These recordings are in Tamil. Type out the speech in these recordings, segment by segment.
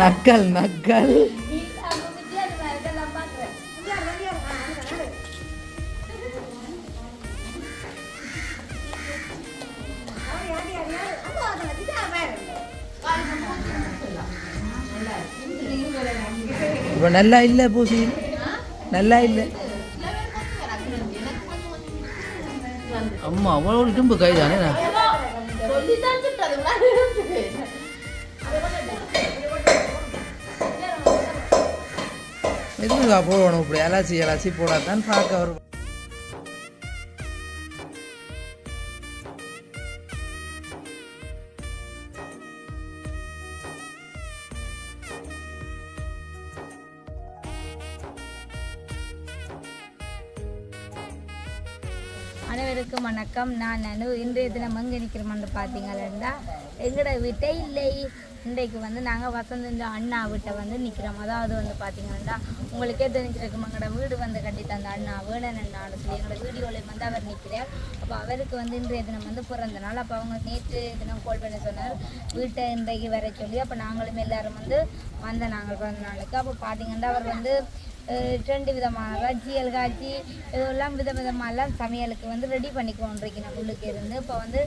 நக்கல் நக்கல். இப்போ நல்லா இல்லை பூசி. நல்லா இல்லை. அம்மா அவ்வளோ இடும்பு கை தானே எதுக்குக்கா போடணும் இப்படி எலாச்சி எலாச்சி போடாதான் பார்க்க வரும். அனைவருக்கும் வணக்கம். நான் நனு. இன்றைய தினம் எங்கே நிற்கிறோம்னு பார்த்தீங்கன்னா எங்களோட வீட்டை இல்லை. இன்றைக்கு வந்து நாங்கள் வசந்த அண்ணா வீட்டை வந்து நிற்கிறோம் அதாவது வந்து பார்த்தீங்கன்னா உங்களுக்கே தெரிஞ்சிருக்கும்? எங்களோட வீடு வந்து கட்டி தந்த அண்ணா வேடன் அண்ணான்னு சொல்லி எங்களோட வீடியோவில் வந்து அவர் நிற்கிறார் அப்போ அவருக்கு வந்து இன்றைய தினம் வந்து பிறந்த நாள். அப்போ அவங்க நேற்று தினம் கால் பண்ணி சொன்னார். வீட்டை இன்றைக்கு வர சொல்லி அப்போ நாங்களும் எல்லாரும் வந்து வந்த நாங்கள் பிறந்த நாளுக்கு. அப்போ பார்த்தீங்கன்னா அவர் வந்து ரெண்டு விதமான ரஜ்ஜியல் காய்ச்சி இதெல்லாம் வித விதமாகலாம் சமையலுக்கு வந்து ரெடி பண்ணிக்கொண்டிருக்கேன் உள்ளுக்கு இருந்து. இப்போ வந்து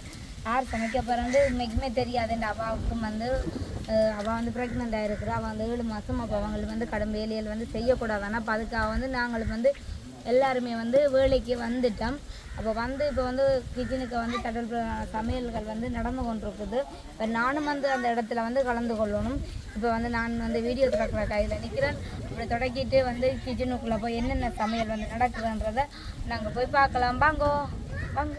யார் சமைக்க போகிறேன் உண்மைக்குமே தெரியாது என் அவாவுக்கும் வந்து அவள் வந்து ப்ரெக்னெண்ட் ஆகிருக்குறா அவள் வந்து ஏழு மாதம் அப்போ அவங்களுக்கு வந்து கடும் வேலையில் வந்து செய்யக்கூடாதானா அப்போ அதுக்காக வந்து நாங்களும் வந்து எல்லாருமே வந்து வேலைக்கு வந்துட்டோம். அப்போ வந்து இப்போ வந்து கிச்சனுக்கு வந்து தடல் சமையல்கள் வந்து நடந்து கொண்டிருக்குது. இப்போ நானும் வந்து அந்த இடத்துல வந்து கலந்து கொள்ளணும். இப்போ வந்து நான் வந்து வீடியோ திறக்கிற கையில் நிற்கிறேன் இப்படி தொடக்கிட்டு வந்து கிச்சனுக்குள்ளே போய் என்னென்ன சமையல் வந்து நடக்குதுன்றதை நாங்கள் போய் பார்க்கலாம். வாங்கோ. வாங்க.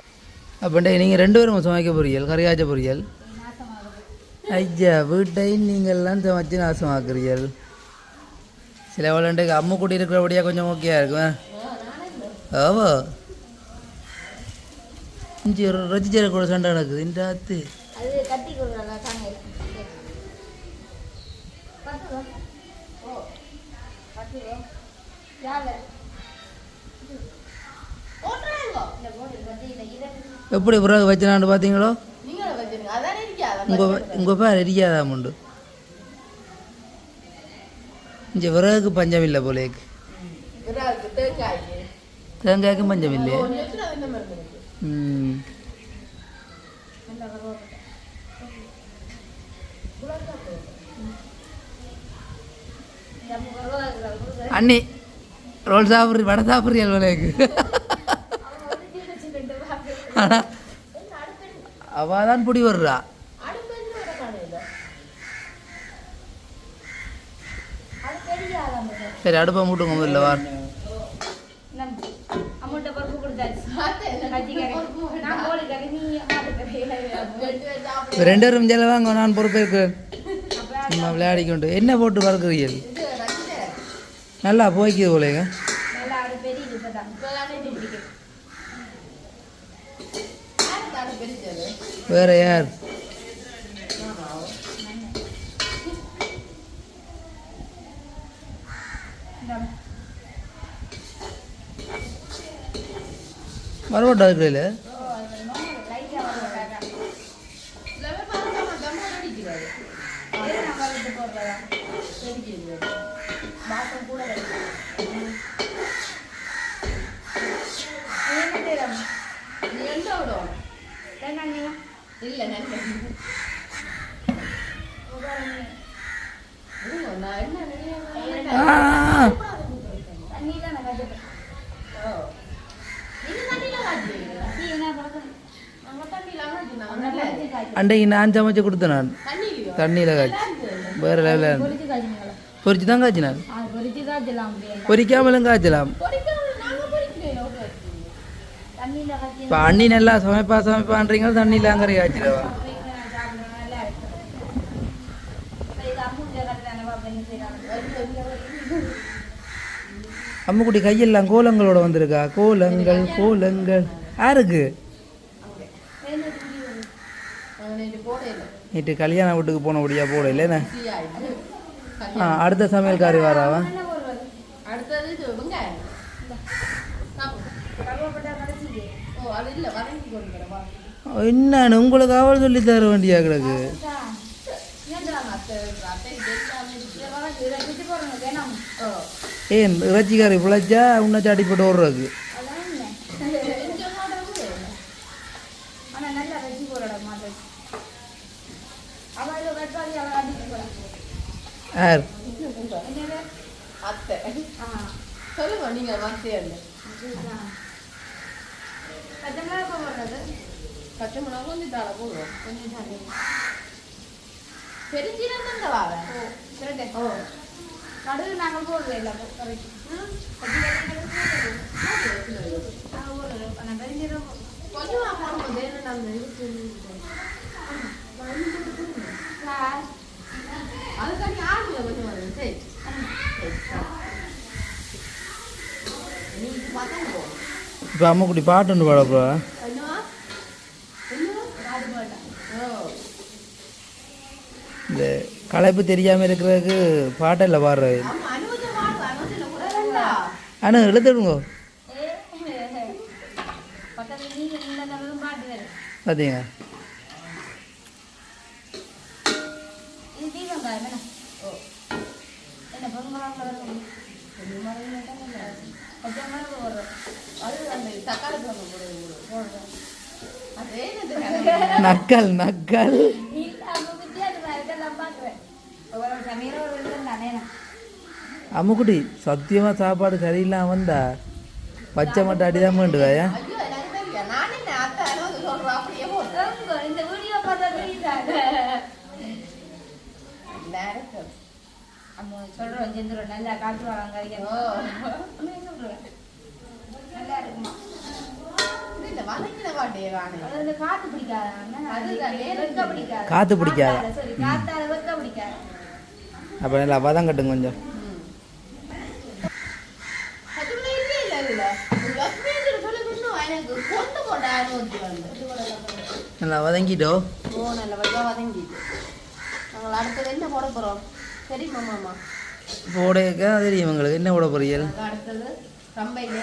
அப்படின்ட்டு நீங்கள் ரெண்டு பேரும் சமைக்க பொரியல் கறியாச்ச பொரியல். ஐயா வீட்டை நீங்கள்லாம் சமைச்சு நாசமாக்குறீர்கள். சில விளையாண்டுக்கு அம்மு கூட்டி இருக்கிறபடியாக கொஞ்சம் ஓகேயா இருக்கும் ஆவோ இஞ்சி ரசிச்சர கூட சண்டை நடக்குது இதை எப்படி பிறகு வச்சினான்னு பார்த்தீங்களோ நீங்களும் வச்சிருங்க அதானே இருக்காது உங்கள் உங்கள் பேர் எரியாதா முண்டு. இந்த விறகுக்கு பஞ்சம் இல்லை போலேக்கு தேங்காய்க்கும் பஞ்சம் இல்லையே ம். அண்ணி ரோல் சாப்பிட்றி வடை சாப்பிட்றியல் விலைக்கு ஆனால் அவள் தான் பிடி வர்றா அடுப்பு என்ன விட காணையில சரி அடுப்பை மூட்டுங்க முதல்ல வார் ரெண்டு பேரும் செலவாங்க நான் பொறுப்பேற்கிறேன் சும்மா விளையாடிக்கொண்டு. என்ன போட்டு வறுக்கிறீர்கள் நல்லா போய்க்குது போலேங்க நல்லா அது பெரிய இப்பதான் இப்பதானே இது பிடிக்கும் யாருக்கு அது பிடிச்சது வேற யார் வரமாட்டா இருக்கிறீங்கள லெவல் பார்த்து தம்மு அடிக்கிறாரு பாசம் கூட நீ வரமாட்டா விடும் இல்லை நான் என்ன நினைக்கிறேன் ஆ தண்ணி தான் நான் கட்டுப்பேன் நீங்க தண்ணியில காய்ச்சுவீங்களா நீ என்ன பழக்கம் நம்ம தண்ணியில காய்ச்சினா நல்லா அன்றைக்கு நான் சமைச்சு கொடுத்தேன் நான். தண்ணியில் காய்ச்சி. வேறு லெவலில் பொரிச்சு தான் காய்ச்சினார் பொரிச்சு காய்ச்சலாம் இப்போ அண்ணி நல்லா சமைப்பா சமைப்பான்றீங்க தண்ணியில் அங்கே காய்ச்சிடவா அம்முக்குட்டி கையெல்லாம் கோலங்களோட வந்திருக்கா? கோலங்கள் கோலங்கள். யாருக்கு? நேற்று கல்யாண வீட்டுக்கு போனபடியாக போட இல்லைண்ணே ஆ அடுத்த சமையல்காரி வராவா என்னன்னு உங்களுக்கு அவள் சொல்லி தர வேண்டியா கிடக்கு? ஏன் இறைச்சிக்காரி பிழைச்சா உன்னை சாட்டி போட்டு ஓடுறது யார் கடுகு நாங்கள் போடுறோம் இல்லை கொஞ்சம் அதுக்காண்டி ஆடுல கொஞ்சம் வரும் பாட்டு ஒன்று பாடப்போ இந்த களைப்பு தெரியாமல் இருக்கிறதுக்கு பாட்டில் பாடுறது ஆனால் எழுத்துடுங்க பார்த்தீங்க நக்கல் நக்கல். அம்முக்குடி சத்தியமாக சாப்பாடு சரியில்லாம வந்தா பச்சை மட்டை அடிதான் வேண்டுவாயா சொல்றோம் நல்லா காட்டுவாங்க நல்லா இருக்குமா காத்து பிடிக்காத? அப்ப நல்லா வதம் கட்டும் கொஞ்சம். நல்லா வதங்கிட்டோ? ஓ நல்லா வதங்கிட்டு. அடுத்தது என்ன போட போகிறோம் தெரியுமா மாமா? போட தெரியும் எங்களுக்கு என்ன போட போறீங்க? அடுத்தது ரொம்ப இல்லை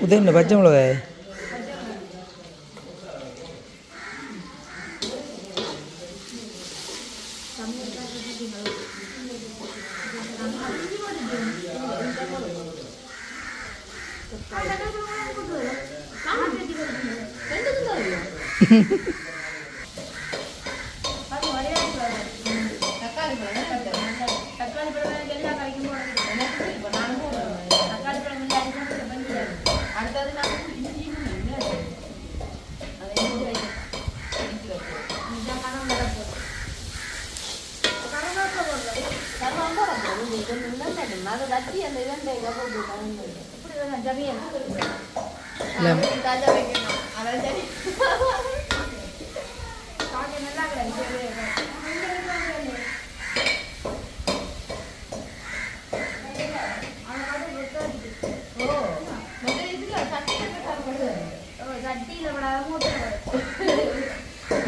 உதயம் இந்த பச்சை மிளகாய் Mm-hmm.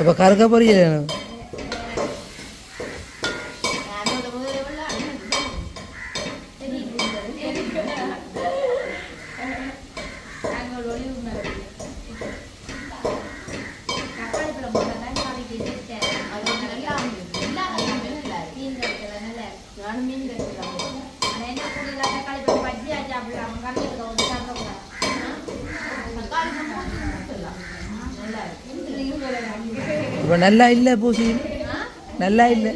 அப்போ கறக்க போறீங்க நல்லா இல்லை பூசி. நல்லா இல்லை.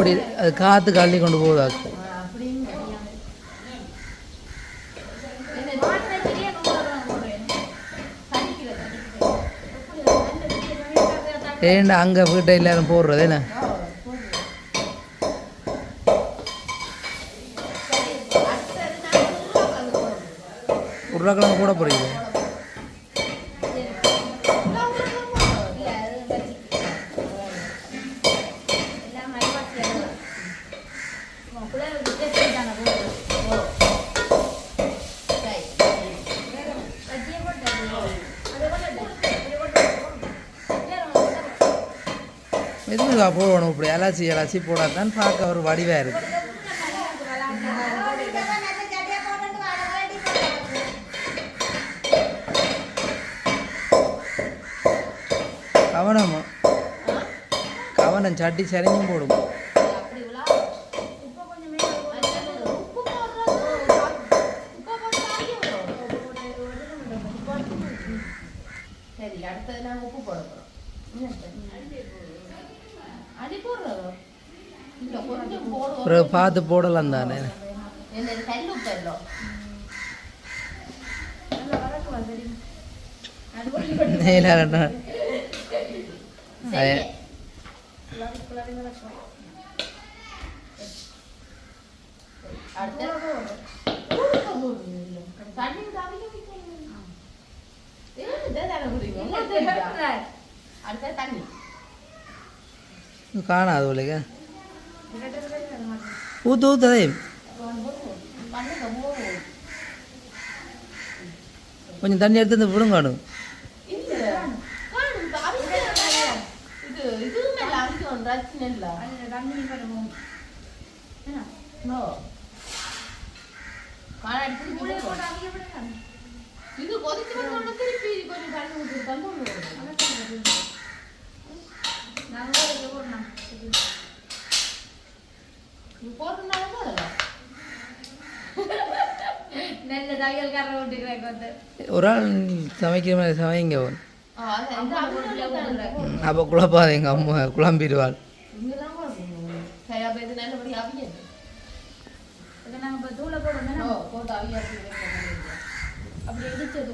அப்படி அது காற்று கள்ளி கொண்டு போகுதாக்கு ஏண்டா அங்கே வீட்டை எல்லாரும் போடுறது என்ன? உருளைக்கிழங்கு கூட போடுறீங்க? எதுவுக்கா போடணும் இப்படி எலாச்சி எலாச்சி போடாதான் பார்க்க ஒரு வடிவாக இருக்கு. கவனம். கவனம் சட்டி சரிஞ்சும் போடும் சரி அடுத்தது நாங்க உப்பு போட போறோம் அடி போடுறதோ இல்ல கொஞ்சம் போடுவோம் பிறகு பார்த்து போடலாம் தானே என்ன கல் உப்பு இல்லோ நேரம் அடுத்து தண்ணி தவிக்க வைக்கணும். ஏன் இதை தானே குடிங்க? உங்களுக்கு தெரியுதா? அடுத்தது தண்ணி. காணாது உங்களுக்கு ஊற்று ஊற்றதே பண்ணுங்க கொஞ்சம் தண்ணி எடுத்து வந்து விடுங்காணும் காணும், இது கொதிச்சு திருப்பி கொஞ்சம் தண்ணி தந்து இது போடுறதுனால தான் அதெல்லாம். நல்ல தகவல்காரர் விட்டுக்கிறேன் வந்து ஒரு ஆள் சமைக்கிற மாதிரி சமைங்க அப்போ குழப்பாதீங்க அம்மா குழம்பிடுவாள் நாங்கள் இப்போ தூளை போடுவோம் ஓ, போட்டு அவிய அப்படி வைக்க அப்படி இடிச்சது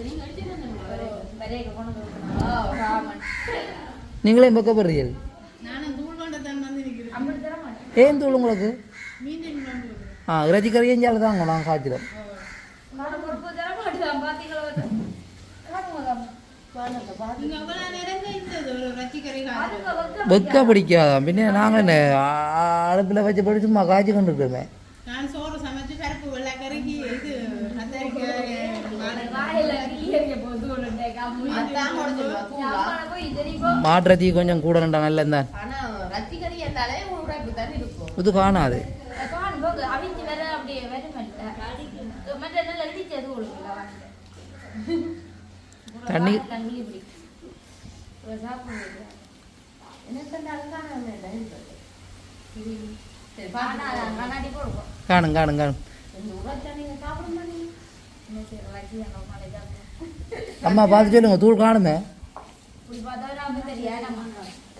நீங்க அடிச்சது வரைய கொண்டு வந்து ராமன் நீங்களே பக்கப்படுறீர்கள் அப்படி தர மாட்டேன் ஏன் தூள் உங்களுக்கு? ஆ இறைச்சி கறி நாங்கள் காய்ச்சிடும் நான் வந்து வெக்க பிடிக்காதான் பின்ன நாங்கள் என்ன அடுப்பில் வச்சு படி சும்மா காய்ச்சி கொண்டு இருக்கிறோமே நான் சோறு சமைச்சு பருப்பு வெள்ளைக்கறிக்கு இடிச்சது கொடுக்கல தண்ணி காணும் காணும் காணும். அம்மா பார்த்து சொல்லுங்க தூள் காணுமே.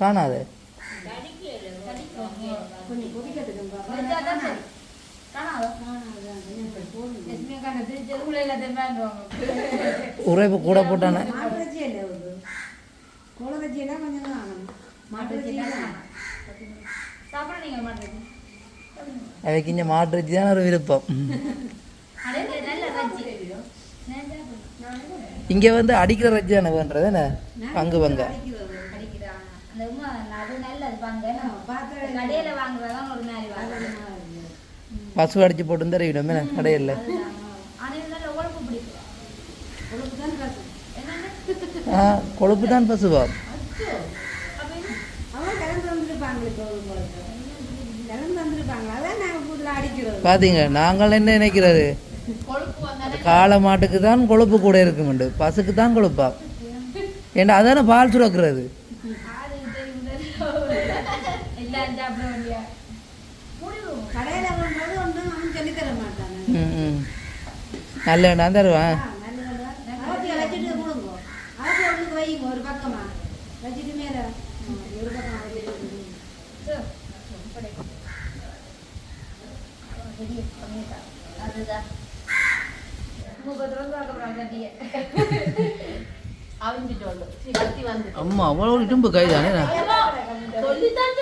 காணாது வச்சாதான் சரி. காணாதோ? லட்சுமி அக்கா அந்த திருச்சது உள்ள எல்லாத்தையும் வேண்டுவாங்க. உரைப்பு கூட போட்டானே அதுக்கு இங்கே மாட்டுறச்சி தான் ஒரு விருப்பம் அடே, நல்ல ரஜ்ஜி. நான் சாப்பிடுறேன். இங்கே வந்து அடிக்கிற ரச்சி தானே வேண்டது என்ன பங்கு பங்க அடிக்கிறாங்க. அந்த உமா, அது நல்லது பாங்க கடையில வாங்குறது. பசு அடிச்சு போட்டு தருவிடும் என்ன கடையில். ஆ கொழுப்பு தான் பசுவா. பார்த்தீங்க நாங்கள் என்ன நினைக்கிறது? காளை மாட்டுக்கு தான் கொழுப்பு கூட இருக்குமுண்டு. பசுக்கு தான் கொழுப்பா. ஏண்டா அதானே பால் சுரக்கிறது? நல்ல வேண்டாம் தருவான். அம்மா அவ்வளோ இடும்பு கை தானே சொல்லித்தான்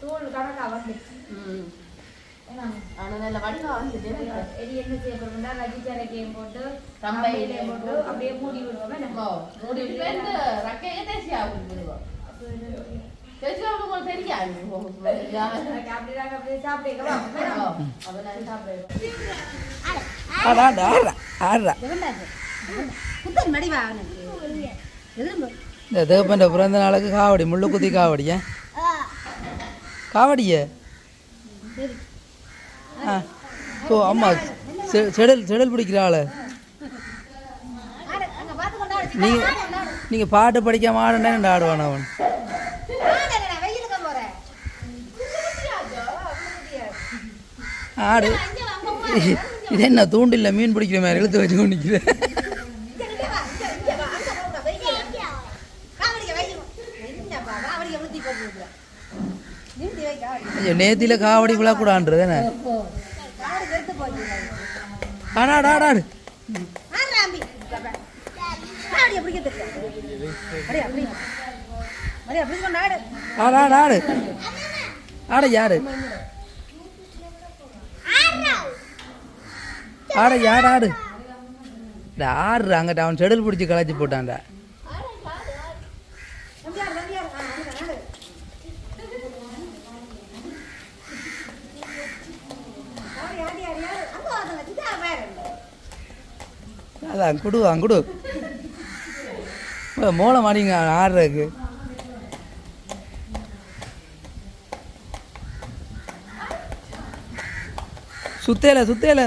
தூள் கணக்கா வந்துச்சு. ம் ஏன்னா ஆனா நல்ல வடிவா வந்துட்டு என்ன செய்ய போட்டு போட்டு அப்படியே மூடி விடுவோம்? மூடி விட்டு ரக்கையே தேசி இந்த தேவப்பன்ற பிறந்த நாளுக்கு காவடி முள்ளு குத்தி காவடியா? காவடியே ஆ. ஓ அம்மா செ- செடல் செடல் பிடிக்கிற நீங்கள் நீங்கள் பாட்டு படிக்காம ஆடுனேன் ஆடுவான் அவன்? ஆடு. இது என்ன தூண்டில்ல மீன் பிடிக்கிற மாதிரி இழுத்து வச்சு கொண்டிக்கிறேன் நேத்தியில் காவடி விழக்கூடான்றது என்ன? ஆடாடு ஆடாடு ஆடு ஆடு ஆடு ஆட யாரு? ஆட யார் ஆடு? இந்த ஆடுற அங்கிட்ட அவன் செடல் பிடிச்சி கலாச்சி போட்டான்டா. அதான் குடு அங்க குடு. மோளை மாடிங்க ஆடுறதுக்கு. சுத்தேல சுத்தேல.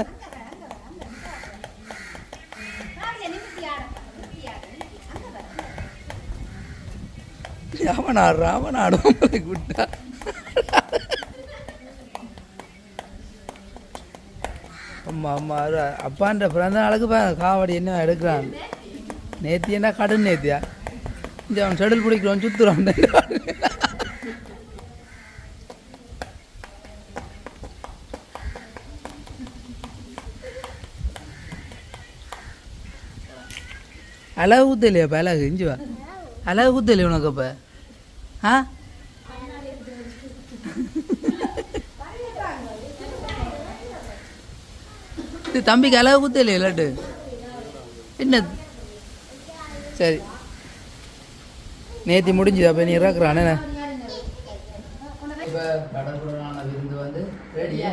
அவன் ஆடுறான் அவன் ஆடுவான் குட்டா அம்மா அம்மா அது அப்பான்ற பிறந்த நாளுக்கு பா காவடி என்ன எடுக்கிறான்? நேத்தி என்ன கடன் நேத்தியா? இந்த அவன் செடில் பிடிக்கிறவன் சுத்துறான். அழகு குத்தலையா அழகு? இஞ்சுவா அழகு குத்தலையா உனக்கு அப்போ? ஆ? இது தம்பிக்கு அழகு குத்தலையா இல்லாட்டு என்ன சரி. நேத்தி முடிஞ்சுது? அப்போ நீ இறக்குறானே இப்போ கடற்கரையான விருந்து வந்து ரெடியா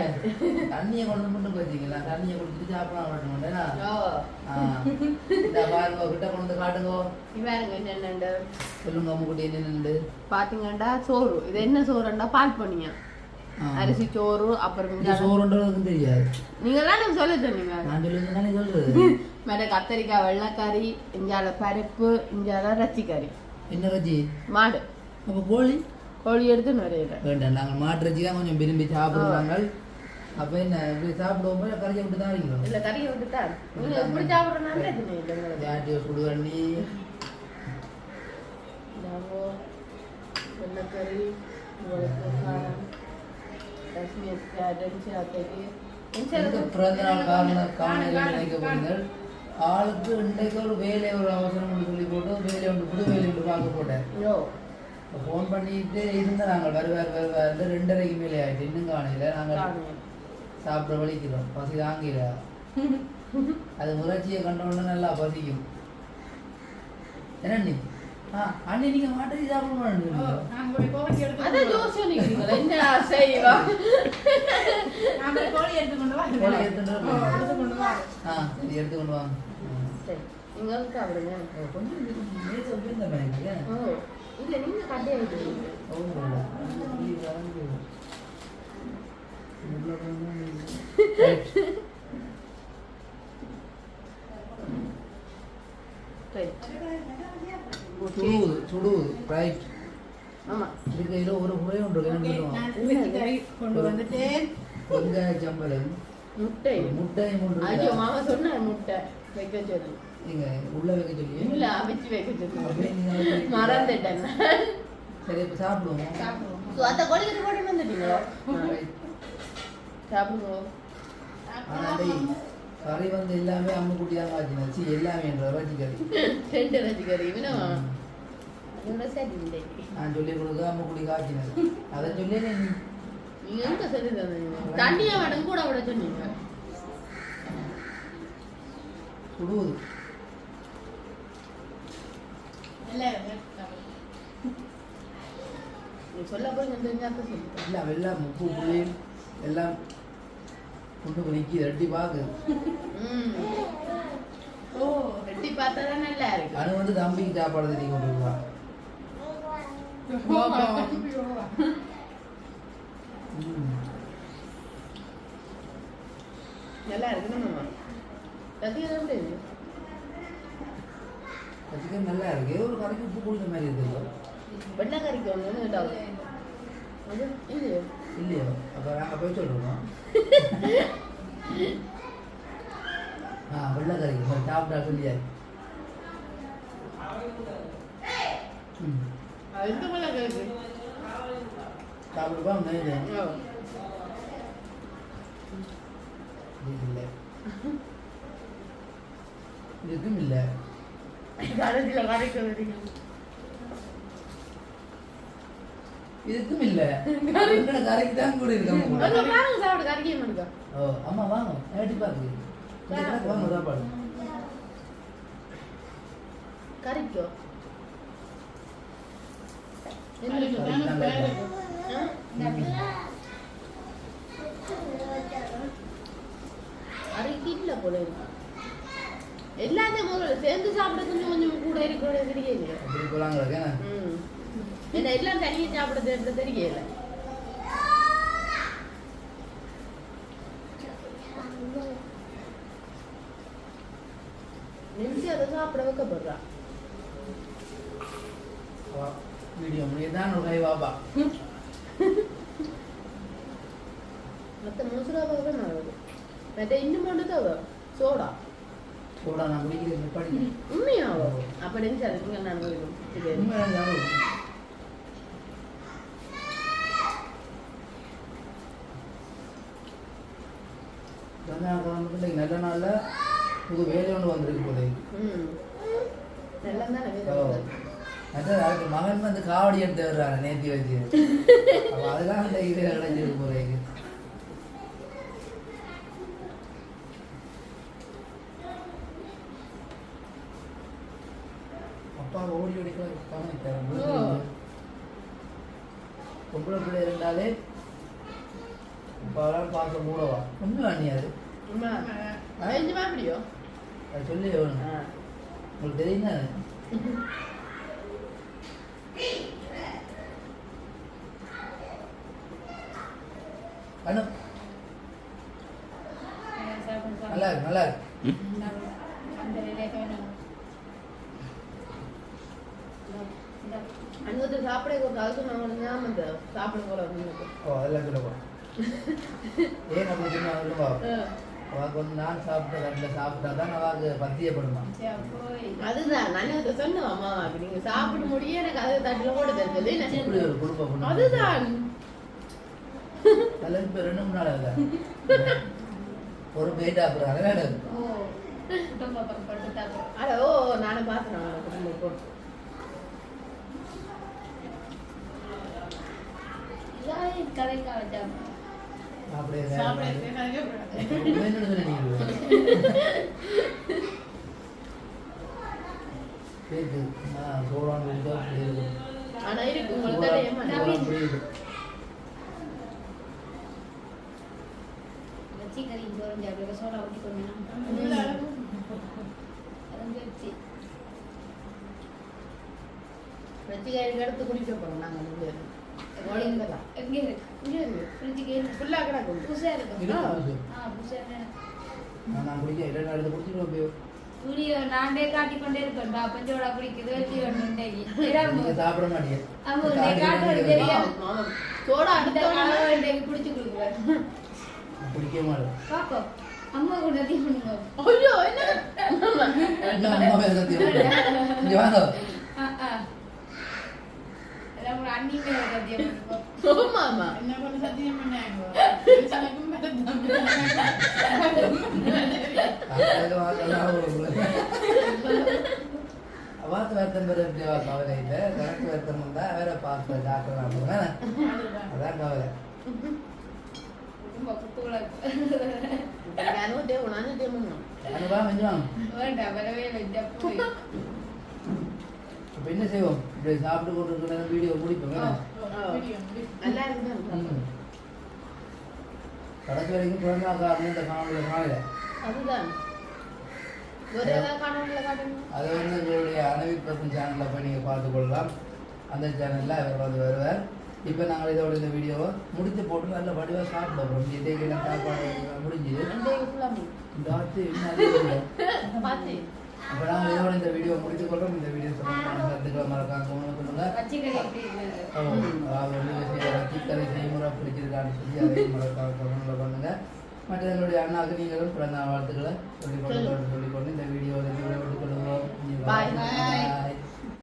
தண்ணியை கொண்டு மட்டும் வச்சிங்களா தண்ணியை குடிச்சிட்டு சாப்பிட பாருங்க கிட்ட கொண்டு காட்டுங்க. சொல்லுங்க அம்முக்குட்டி என்னென்னு பாத்தீங்கன்னா சோறு. இது என்ன சோறுண்டா? பால் பண்ணியா அரிசி சோறு அப்புறம் சோறுன்றதுக்கும் தெரியாது. நீங்களாம் எனக்கு சொல்ல சொன்னீங்க நான் சொல்லுங்க தானே சொல்றது. மேல கத்தரிக்காய் வெள்ளைக்கறி இஞ்சால பருப்பு இஞ்சால ரச்சிக்கறி என்ன ரஜி மாடு. அப்போ கோழி? கோழி எடுத்து நிறைய வேண்டாம் நாங்கள் மாட்டு ரஜி தான் கொஞ்சம் விரும்பி சாப்பிடுவாங்க அப்போ என்ன இப்படி சாப்பிடுவோம் போது கரைச்சி விட்டு தான் இருக்கிறோம் இல்ல கறியை விட்டுட்டா நீங்க எப்படி சாப்பிடுறதுனால இல்லை ஜாட்டியை சுடுவண்ணி இந்தாங்கோ, வெள்ளைக்கறி உங்களுக்கு காரம் காஷ்மீர் அடிச்சு அத்தைக்கு இந்த பிறந்த நாள் காரண காணொலி நினைக்க போறீங்கள் ஆளுக்கு இன்றைக்கு ஒரு வேலை ஒரு அவசரம் சொல்லி போட்டு வேலை ஒன்று புது வேலை ஒன்று பார்க்க போட்டேன். ஃபோன் பண்ணிட்டு இருந்த நாங்கள். வருவார் வருவார் ரெண்டரைக்கு மேலே ஆயிடுச்சு இன்னும் காணையில நாங்கள். சாப்பிட வலிக்கிறோம். பசி தாங்கல. அது முயற்சியை கண்டோன்னு நல்லா பசிக்கும். என்ன நீ? அண்ணி நீங்க போய் கோழி எடுத்து அதான் ஜோசியம் நிக்கிறீங்களா? என்ன செய்வா நாங்கள் கோழி எடுத்து கொண்டு வா கோழி எடுத்து கொண்டு வா. ஆ எடுத்து கொண்டு. சரி நீங்க வந்து கொஞ்சம் இல்ல நீங்க கட்டி ஓ சுடுவது சுடுவது ரைட் ஆமா. இருக்கையில் ஒரு முறை ஒன்று கொண்டு வந்துட்டேன் வெங்காய சம்பளம் முட்டை. முட்டை மூன்று ஐயோ மாமா சொன்னார் முட்டை. வைக்க சொல்லி நீங்க உள்ள வைக்க சொல்லி இல்ல அவிச்சு வைக்க நீங்க மறந்துட்டேன். சரி இப்போ சாப்பிடுவோம். சாப்பிடுவோம். போட்டு வந்துட்டீங்களோ? டேய், கறி வந்து எல்லாமே அம்முக்குட்டி தான் காய்ச்சினது சி எல்லாமே என்ற வச்சு கறி. ரெண்டு வச்சுக்கறி இவனும் நான் சொல்லி கொடுக்க அம்முக்குட்டி காய்ச்சினது அதை சொல்லி நீ எங்க தந்தீங்க தண்ணியை வேடம் கூட விட சொன்னீங்க. சுடுவது. நீ சொல்ல சொல்லு எல்லாம் உப்பு புளி எல்லாம் கொண்டு நிற்கி ரெட்டி பார்க்கு ம். ஓ வெட்டி பார்த்தா தான் நல்லா இருக்கு. அது வந்து தம்பிக்கு சாப்பாடு தண்ணி கொண்டு வருவான். நல்லா இருக்கு நம்ம கத்திக்கிறது எப்படி இருக்கு? சிக்கன் நல்லா இருக்கு. ஒரு கறிக்கு உப்பு கொடுத்த மாதிரி இருக்குது வெள்ளைக்கறிக்கு ஒன்று டவுட் அது இது இல்லையோ? அப்போ நாங்கள் போய் சொல்கிறோம் ஆ வெள்ளைக்கறிக்கு. சரி சாப்பிட்டா சொல்லியாரு ம். அது எந்த வெள்ளைக்கறிக்கு சாப்பிடுப்பா நெய் ஓ இல்லை இதுக்கும் இல்லை கடைசியில் கடைக்கு வரீங்க இதுக்கும் இல்லை என்னோட கறிக்கு தான் கூட அது பாருங்க சாப்பிட கறிக்க மாட்டேங்க ஓ அம்மா வாங்க. நேட்டி பார்க்கு கொஞ்சம் கணக்கு வாங்க சாப்பாடு. கறிக்கோ இல்லை போல இருக்கு. எல்லாத்தையும் சேர்ந்து சாப்பிட கொஞ்சம் கொஞ்சம் கூட இருக்கிற தெரியல என்ன எல்லாம் தனியாக சாப்பிட தெரியல. நிமிஷம் அதை சாப்பிட வைக்கப்படுறா. வீடியோ முடியதான் ஒரு கை வாப்பா மற்ற முசுராபாவே நல்லது. மற்ற இன்னும் மட்டும் தான் சோடா. சோடா நான் குடிக்கிறேன் படிக்கிறேன் உண்மையாவோ? அப்படி இருந்துச்சு அதுக்கு நான் உண்மையான ஞாபகம் இன்னைக்கு நல்ல நாளில் புது வேலை ஒன்று வந்திருக்கு ம். நல்லா தானே. அதான் அதுக்கு மகன் வந்து காவடி எடுத்து வர்றாங்க நேத்தி வச்சு அப்போ அதெல்லாம் அந்த இது அடைஞ்சிருக்கு போல அப்பா ஓடி ஓடி ஓ. காமிட்டாரு பொம்பளை பிள்ளை இருந்தாலே இப்போ பார்க்க மூடவா? பயஞ்சுமா அப்படியோ? அது சொல்லி உங்களுக்கு தெரியும் தானே அண்ணா நல்லா இருக்கு நல்லா இருக்கு அங்கே சாப்பிட ஒரு காலத்து நான் ஞாபகம் இந்த சாப்பிட போல அப்படின்னு ஓ அதெல்லாம் சொல்லப்பா ஏன் அப்படி அவளுக்கு வந்து நான் சாப்பிட்ட கண்டில் சாப்பிட்டா தான் அவளுக்கு பத்தியப்படுமா அதுதான். சொன்னேன் அம்மாவாக்கு நீங்க சாப்பிட முடிய எனக்கு அது தட்டில ஓட தெரிஞ்சது ஒரு அதுதான். இப்போ ரெண்டு மூணு நாள் ஒரு பேட் அப்புறம் அதனால நானும் பார்த்தேன் குடும்பம் போட்டு சாப்பிட என்னோட சொன்ன நீங்கள் கேக்கு நான் சோழான் இருக்கா அப்படி இருக்கு ஆனா இருக்கு உங்களுக்கு தெரியுமா சோளம் அப்படி இருக்கு வெச்சிக்காய் எடுத்து குடிக்க போறோம் நாங்க வந்து ஒழுங்கலாம் இங்கே இருக்கு கிடக்கும். நான் நான் குடிக்க இல்லை நான் எடுத்து குடிச்சிட்டு போய் வீடியோ நானே காட்டிக்கொண்டே இருப்பேன் பாப்பன் சோடா குடிக்குது வச்சு நீங்க சாப்பிட ஆமா, நீ காட்டுறது தெரியாது. சோடா அந்த கொடுக்குறேன் மாட்டேன் அம்மா கூட தீ பண்ணுங்க ஐயோ என்ன என்ன அம்மா மேல சத்தியம் இங்க வாங்க ஆ, ஆ. எல்லாம் உங்க அண்ணி மேல சத்தியம் பண்ணுங்க ஆமாமா என்ன பண்ண சத்தியம் பண்ணாங்க எனக்கும் பரதம் வாத்து வருத்தம் பெற எப்படியா கவலை இல்லை கரெக்ட் வருத்தம் வந்தால் வேற பார்த்து போவேன் அதான் கவலை என்ன செய்வோம் இப்படி சாப்பிட்டு கொண்டு வீடியோ முடிப்போம்? நல்லா இருக்கு. கடைசி வரைக்கும் பிறந்தா காரணம் இந்த காணொலியில் காணல. அதுதான். அதை வந்து எங்களுடைய அனவித் பசன் சேனலில் போய் நீங்கள் பார்த்துக்கொள்ளலாம். அந்த சேனலில் அவர் வந்து வருவார். இப்போ நாங்கள் இதோட இந்த வீடியோவை முடித்து போட்டு நல்ல வடிவாக சாப்பிட போகிறோம் என்ன சாப்பாடு முடிஞ்சுது. இந்த ஆச்சு அப்போ நாங்கள் இதோட இந்த வீடியோ முடித்துக் கொள்றோம் இந்த வீடியோ கருத்துக்களை மறக்காம கவனம் சொல்லுங்கள் அதாவது செய்முறை பிடிச்சிருக்கான்னு சொல்லி அதையும் மறக்காம கவனம் பண்ணுங்க மற்ற எங்களுடைய அண்ணாக்கு நீங்களும் பிறந்த வாழ்த்துக்களை சொல்லிக்கொண்டு சொல்லிக்கொண்டு இந்த வீடியோவை விட்டு கொள்வோம் Bye.